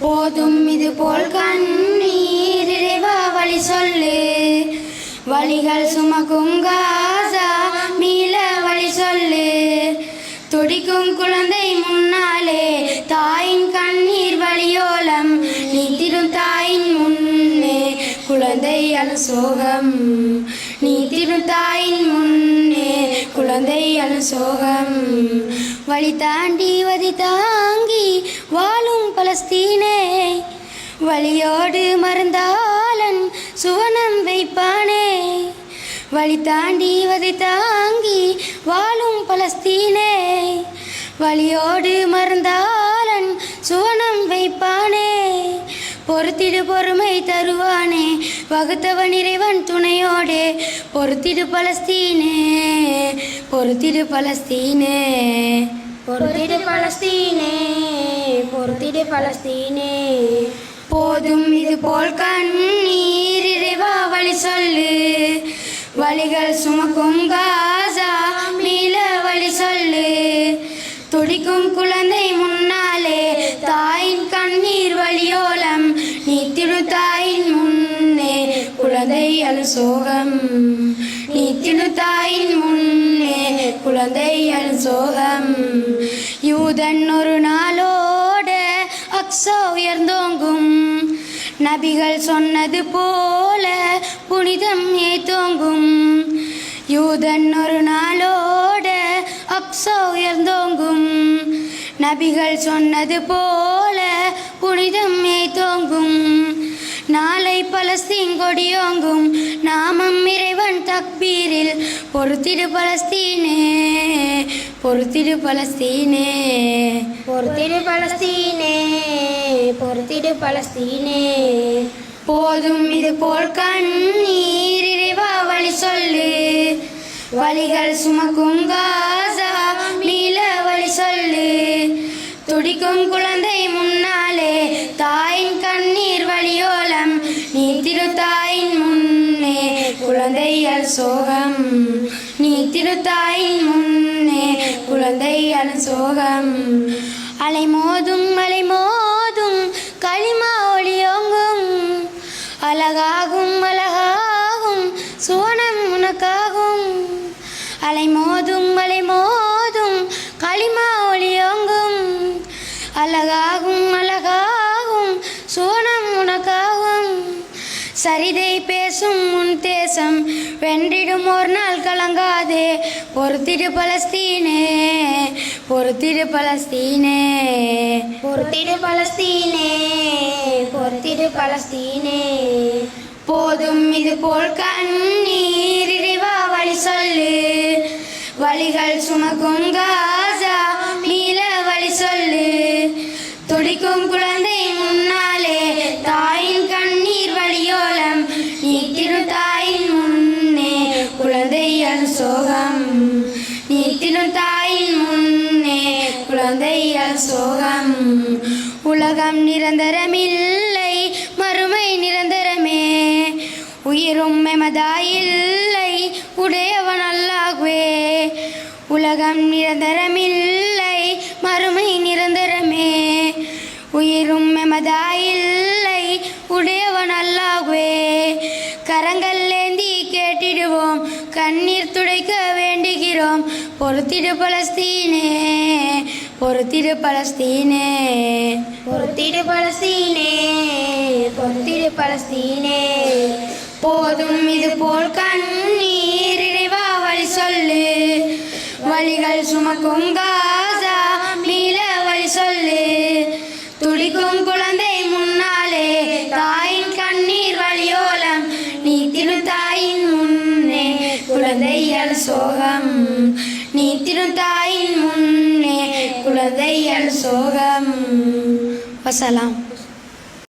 போதும் இது போல் கண்ணீர் இறைவா வழி சொல்லு. வழிகள் சுமக்கும் காசா மீள வழி சொல்லு. துடிக்கும் குழந்தை முன்னாலே தாயின் கண்ணீர் வழியோலம் நீத்திடும் தாயின் முன்னே குழந்தை அனுசோகம். நீத்திடும் தாயின் முன்னே குழந்தை அனுசோகம். சோகம் வழி தாண்டி வதி தாங்கி வாழும் பலஸ்தீனே. வழியோடு மறந்தாலன் சுவனம் வைப்பானே. வழி தாண்டி வதி தாங்கி வாழும் பலஸ்தீனே. வழியோடு மறந்தாலன் சுவனம் வைப்பானே. பொறுத்திடு பொறுமை தருவானே. வகுத்தவன் இறைவன் துணை பொறுத்திடு பலஸ்தீனே பொறுத்திடு பலஸ்தீனே பொறுத்திடு பலஸ்தீனே பொறுத்திடு பலஸ்தீனே போதும் இது போல் கண்ணீர் இறைவா வழி சொல்லு. வழிகள் சுமக்கும் காசா மீள வழி சொல்லு. துடிக்கும் குழந்தை சோகம். நீ தாயின் முன்னே குழந்ை சோகம். யூதன் ஒரு நாளோட அக்ஸா உயர்ந்தோங்கும். நபிகள் சொன்னது போல புனிதம் ஏத்தோங்கும். யூதன் ஒரு நாளோட அக்ஸா உயர்ந்தோங்கும். நபிகள் சொன்னது போல புனிதம் ஏத்தோங்கும். நாளை பலஸ்தீன் கொடியோங்கும். பொறுத்திடு பலஸ்தீனே பொறுத்திடு பலஸ்தீனே. பொறுத்திடு பலஸ்தீனே பொறுத்திடு பலஸ்தீனே. போதும் இது போல் கண்ணீர் இறைவா வழி சொல்லு. வழிகள் சுமக்கும் காசா மீள வழி சொல்லு. துடிக்கும் குழந்தை முன்னாலே தாயின் கண்ணீர் வழியோலம். நீ திரு தாயின் முன்னே குழந்தையல் சோகம். இரு தாயின் முன்னே குழந்தையல் சோகம். அலை மோதும் அலை மோதும் களிமா ஒளியோங்கும் அழகாகும் அழகாகும் சுவனம் உனக்காகும். அலை மோதும் அலை மோதும் களிமா ஒளியோங்கும் அழகாகும் அழகாகும் சுவனம் உனக்காகும். சரிதை பேசும் தேசம் வென்றிடும் ஒரு நாள் கலங்காதே. பொறுத்திடு பலஸ்தீனே பொறுத்திடு பலஸ்தீனே. பொறுத்திடு பலஸ்தீனே பொறுத்திடு பலஸ்தீனே. போதும் இது போல் கண்ணீர் இறைவா வழி சொல்லு. வழிகள் சுமக்கும் குழந்தைய சோகம். உலகம் நிரந்தரமில்லை மறுமை நிரந்தரமே. உயிரும் மெமதாயில்லை உடையவன் அல்லாகுவே உலகம் நிரந்தரமில்லை மறுமை நிரந்தரமே. உயிரும் மெமதாயில்லை உடையவன் அல்லாகுவே கரங்கள் ஏந்தி கேட்டிடுவோம் கண்ணீர் துடைக்க வேண்டுகிறோம் பொறுத்திடு பலஸ்தீனே. பொறுத்திடு பலஸ்தீனே பொறுத்திடு பலஸ்தீனே பொறுத்திடு பலஸ்தீனே போதும் இது போல் கண்ணீர் இறைவா வழி சொல்லு வழிகள் சுமக்கும் காசா மீள வழி சொல்லு துடிக்கும் குழந்தை முன்னாலே தாயின் கண்ணீர் வழியோலம் நீ திரு தாயின் முன்னே குழந்தையல் சோகம் நீ திரு தாயின் முன்னே குழந்தையல் சோகம். வசலாம்.